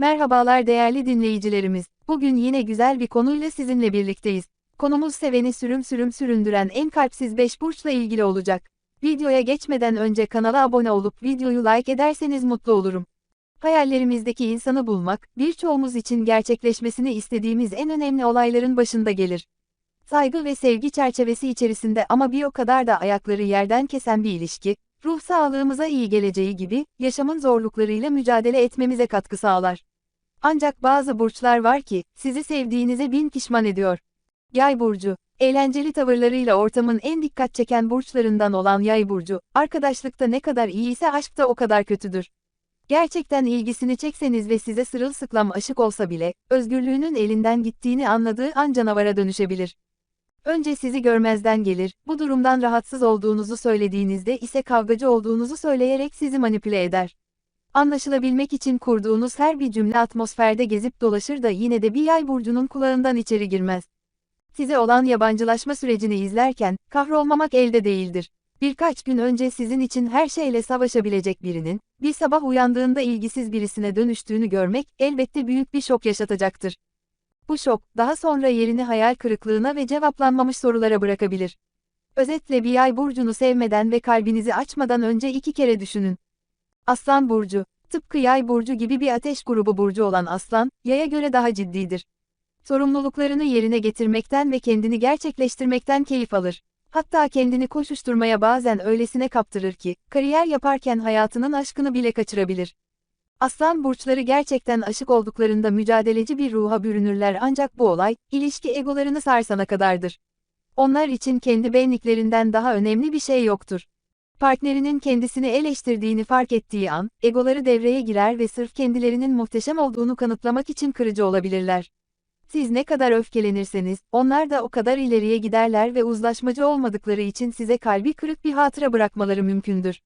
Merhabalar değerli dinleyicilerimiz. Bugün yine güzel bir konuyla sizinle birlikteyiz. Konumuz seveni sürüm sürüm süründüren en kalpsiz 5 burçla ilgili olacak. Videoya geçmeden önce kanala abone olup videoyu like ederseniz mutlu olurum. Hayallerimizdeki insanı bulmak, birçoğumuz için gerçekleşmesini istediğimiz en önemli olayların başında gelir. Saygı ve sevgi çerçevesi içerisinde ama bir o kadar da ayakları yerden kesen bir ilişki, ruh sağlığımıza iyi geleceği gibi, yaşamın zorluklarıyla mücadele etmemize katkı sağlar. Ancak bazı burçlar var ki, sizi sevdiğinize bin pişman ediyor. Yay burcu, eğlenceli tavırlarıyla ortamın en dikkat çeken burçlarından olan Yay burcu, arkadaşlıkta ne kadar iyi ise aşkta o kadar kötüdür. Gerçekten ilgisini çekseniz ve size sırılsıklam aşık olsa bile, özgürlüğünün elinden gittiğini anladığı an canavara dönüşebilir. Önce sizi görmezden gelir, bu durumdan rahatsız olduğunuzu söylediğinizde ise kavgacı olduğunuzu söyleyerek sizi manipüle eder. Anlaşılabilmek için kurduğunuz her bir cümle atmosferde gezip dolaşır da yine de bir yay burcunun kulağından içeri girmez. Size olan yabancılaşma sürecini izlerken, kahrolmamak elde değildir. Birkaç gün önce sizin için her şeyle savaşabilecek birinin, bir sabah uyandığında ilgisiz birisine dönüştüğünü görmek, elbette büyük bir şok yaşatacaktır. Bu şok, daha sonra yerini hayal kırıklığına ve cevaplanmamış sorulara bırakabilir. Özetle bir yay burcunu sevmeden ve kalbinizi açmadan önce iki kere düşünün. Aslan burcu, tıpkı yay burcu gibi bir ateş grubu burcu olan aslan, yaya göre daha ciddidir. Sorumluluklarını yerine getirmekten ve kendini gerçekleştirmekten keyif alır. Hatta kendini koşuşturmaya bazen öylesine kaptırır ki, kariyer yaparken hayatının aşkını bile kaçırabilir. Aslan burçları gerçekten aşık olduklarında mücadeleci bir ruha bürünürler ancak bu olay, ilişki egolarını sarsana kadardır. Onlar için kendi benliklerinden daha önemli bir şey yoktur. Partnerinin kendisini eleştirdiğini fark ettiği an, egoları devreye girer ve sırf kendilerinin muhteşem olduğunu kanıtlamak için kırıcı olabilirler. Siz ne kadar öfkelenirseniz, onlar da o kadar ileriye giderler ve uzlaşmacı olmadıkları için size kalbi kırık bir hatıra bırakmaları mümkündür.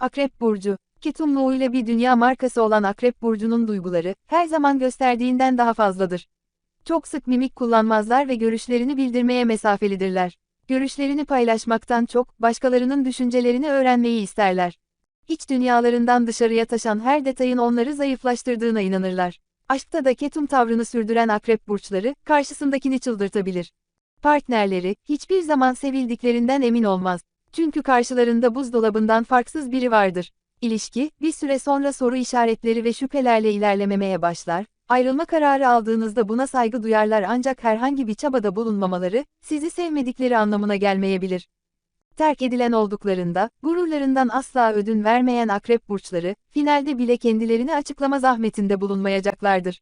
Akrep Burcu Ketumluğuyla bir dünya markası olan Akrep Burcu'nun duyguları, her zaman gösterdiğinden daha fazladır. Çok sık mimik kullanmazlar ve görüşlerini bildirmeye mesafelidirler. Görüşlerini paylaşmaktan çok, başkalarının düşüncelerini öğrenmeyi isterler. İç dünyalarından dışarıya taşan her detayın onları zayıflaştırdığına inanırlar. Aşkta da ketum tavrını sürdüren akrep burçları, karşısındakini çıldırtabilir. Partnerleri, hiçbir zaman sevildiklerinden emin olmaz. Çünkü karşılarında buzdolabından farksız biri vardır. İlişki, bir süre sonra soru işaretleri ve şüphelerle ilerlememeye başlar, ayrılma kararı aldığınızda buna saygı duyarlar ancak herhangi bir çabada bulunmamaları, sizi sevmedikleri anlamına gelmeyebilir. Terk edilen olduklarında, gururlarından asla ödün vermeyen akrep burçları, finalde bile kendilerini açıklama zahmetinde bulunmayacaklardır.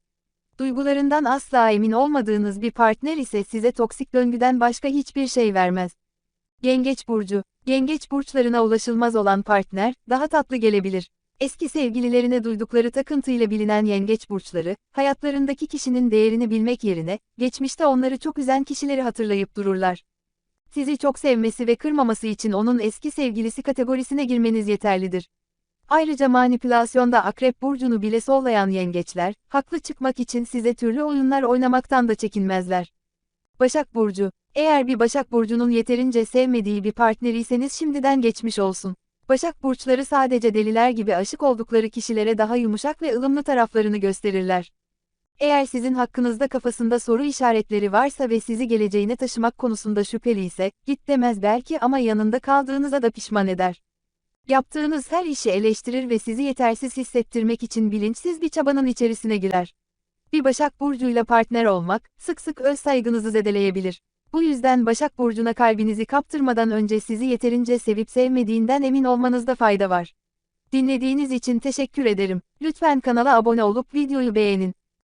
Duygularından asla emin olmadığınız bir partner ise size toksik döngüden başka hiçbir şey vermez. Yengeç burcu, yengeç burçlarına ulaşılmaz olan partner, daha tatlı gelebilir. Eski sevgililerine duydukları takıntıyla bilinen yengeç burçları, hayatlarındaki kişinin değerini bilmek yerine, geçmişte onları çok üzen kişileri hatırlayıp dururlar. Sizi çok sevmesi ve kırmaması için onun eski sevgilisi kategorisine girmeniz yeterlidir. Ayrıca manipülasyonda akrep burcunu bile sollayan yengeçler, haklı çıkmak için size türlü oyunlar oynamaktan da çekinmezler. Başak Burcu, eğer bir Başak Burcu'nun yeterince sevmediği bir partneriyseniz şimdiden geçmiş olsun. Başak Burçları sadece deliler gibi aşık oldukları kişilere daha yumuşak ve ılımlı taraflarını gösterirler. Eğer sizin hakkınızda kafasında soru işaretleri varsa ve sizi geleceğine taşımak konusunda şüpheli ise, git demez belki ama yanında kaldığınıza da pişman eder. Yaptığınız her işi eleştirir ve sizi yetersiz hissettirmek için bilinçsiz bir çabanın içerisine girer. Bir Başak Burcu'yla partner olmak, sık sık öz saygınızı zedeleyebilir. Bu yüzden Başak Burcu'na kalbinizi kaptırmadan önce sizi yeterince sevip sevmediğinden emin olmanızda fayda var. Dinlediğiniz için teşekkür ederim. Lütfen kanala abone olup videoyu beğenin.